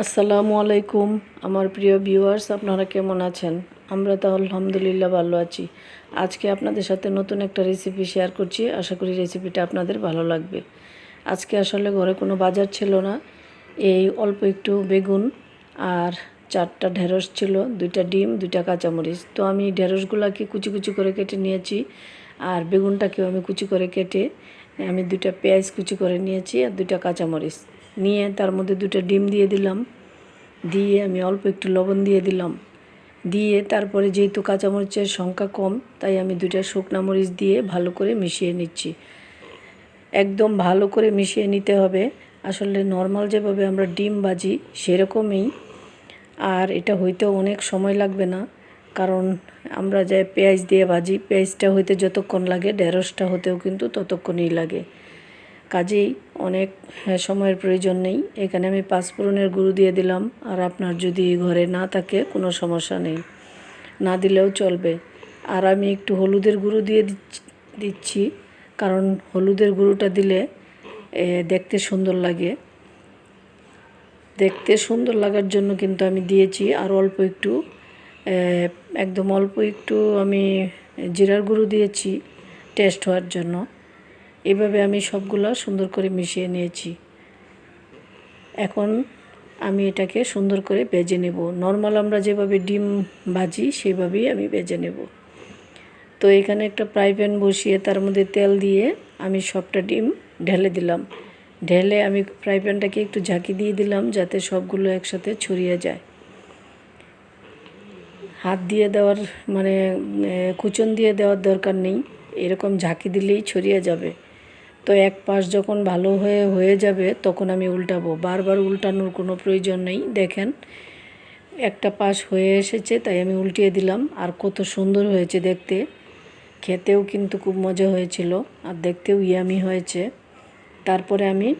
আসসালামু আলাইকুম, আমার প্রিয় ভিউয়ার্স আপনারা কেমন আছেন? আমরা তো আলহামদুলিল্লাহ ভালো আছি। আজকে আপনাদের সাথে নতুন একটা রেসিপি শেয়ার করছি। আশা করি রেসিপিটা আপনাদের ভালো লাগবে। আজকে আসলে ঘরে কোনো বাজার ছিল না। এই অল্প একটু বেগুন আর চারটা ঢেঁড়স ছিল, দুইটা ডিম, দুইটা কাঁচামরিচ। তো আমি ঢেঁড়সগুলোকে কুচি কুচি করে কেটে নিয়েছি আর বেগুনটাকেও আমি কুচি করে কেটে আমি দুইটা পেঁয়াজ কুচি করে নিয়েছি আর দুইটা কাঁচামরিচ। নিয়ে তার মধ্যে দুটো ডিম দিয়ে দিলাম। দিয়ে আমি অল্প একটু লবণ দিয়ে দিলাম। দিয়ে তারপরে যেহেতু কাঁচামরিচের সংখ্যা কম, তাই আমি দুইটা শুকনা মরিচ দিয়ে ভালো করে মিশিয়ে নিচ্ছি। একদম ভালো করে মিশিয়ে নিতে হবে। আসলে নর্মাল যেভাবে আমরা ডিম ভাজি সেরকমই। আর এটা হইতেও অনেক সময় লাগবে না। কারণ আমরা যে পেঁয়াজ দিয়ে ভাজি, পেঁয়াজটা হইতে যতক্ষণ লাগে, ঢেঁড়সটা হতেও কিন্তু ততক্ষণই লাগে। কাজেই অনেক হ্যাঁ, সময়ের প্রয়োজন নেই। এখানে আমি পাঁচফোড়নের গুঁড়ো দিয়ে দিলাম আর আপনার যদি ঘরে না থাকে কোনো সমস্যা নেই। না দিলেও চলবে। আর আমি একটু হলুদের গুঁড়ো দিয়ে দিচ্ছি- কারণ হলুদের গুঁড়োটা দিলে দেখতে সুন্দর লাগে। দেখতে সুন্দর লাগার জন্য কিন্তু আমি দিয়েছি আর অল্প একটু একদম অল্প একটু আমি জিরার গুঁড়ো দিয়েছি টেস্ট হওয়ার জন্য। এভাবে আমি সবগুলো সুন্দর করে মিশিয়ে নিয়েছি। এখন আমি এটাকে সুন্দর করে বেজে নেব। নর্মাল আমরা যেভাবে ডিম ভাজি, সেভাবেই আমি বেজে নেব। তো এখানে একটা ফ্রাই প্যান বসিয়ে তার মধ্যে তেল দিয়ে আমি সবটা ডিম ঢেলে দিলাম। ঢেলে আমি ফ্রাই প্যানটাকে একটু ঝাঁকি দিয়ে দিলাম যাতে সবগুলো একসাথে ছড়িয়ে যায়। হাত দিয়ে দেওয়ার মানে কুচন দিয়ে দেওয়ার দরকার নেই। এরকম ঝাঁকি দিলেই ছড়িয়ে যাবে। তো এক পাশ যখন ভালো হয়ে হয়ে যাবে, তখন আমি উল্টাবো। বারবার উল্টানোর কোনো প্রয়োজন নেই, দেখেন। একটা পাশ হয়ে এসেছে, তাই আমি উল্টিয়ে দিলাম। আর কত সুন্দর হয়েছে দেখতে। খেতেও কিন্তু খুব মজা হয়েছিল, আর দেখতেও ইয়ামি হয়েছে। তারপরে আমি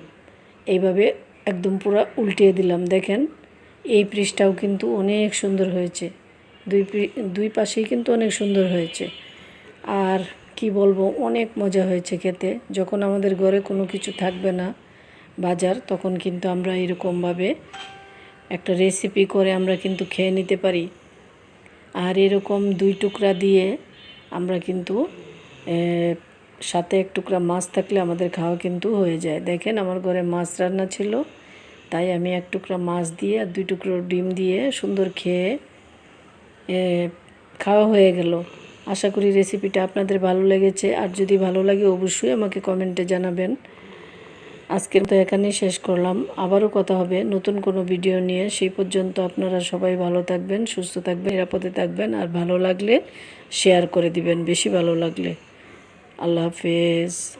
এইভাবে একদম পুরো উল্টিয়ে দিলাম, দেখেন। এই পৃষ্ঠাও কিন্তু অনেক সুন্দর হয়েছে। দুই দুই পাশেই কিন্তু অনেক সুন্দর হয়েছে। আর কি বলব, অনেক মজা হয়েছে খেতে। যখন আমাদের ঘরে কোনো কিছু থাকবে না বাজার, তখন কিন্তু আমরা এরকমভাবে একটা রেসিপি করে আমরা কিন্তু খেয়ে নিতে পারি। আর এরকম দুই টুকরা দিয়ে আমরা কিন্তু সাথে এক টুকরা মাছ থাকলে আমাদের খাওয়া কিন্তু হয়ে যায়। দেখেন আমার ঘরে মাছ রান্না ছিল, তাই আমি এক টুকরা মাছ দিয়ে আর দুই টুকরো ডিম দিয়ে সুন্দর খেয়ে খাওয়া হয়ে গেল। আশা করি রেসিপিটা আপনাদের ভালো লেগেছে। আর যদি ভালো লাগে, অবশ্যই আমাকে কমেন্টে জানাবেন। আজকের তো এখানেই শেষ করলাম। আবারও কথা হবে নতুন কোনো ভিডিও নিয়ে। সেই পর্যন্ত আপনারা সবাই ভালো থাকবেন, সুস্থ থাকবেন, নিরাপদে থাকবেন। আর ভালো লাগলে শেয়ার করে দিবেন, বেশি ভালো লাগলে। আল্লাহ হাফেজ।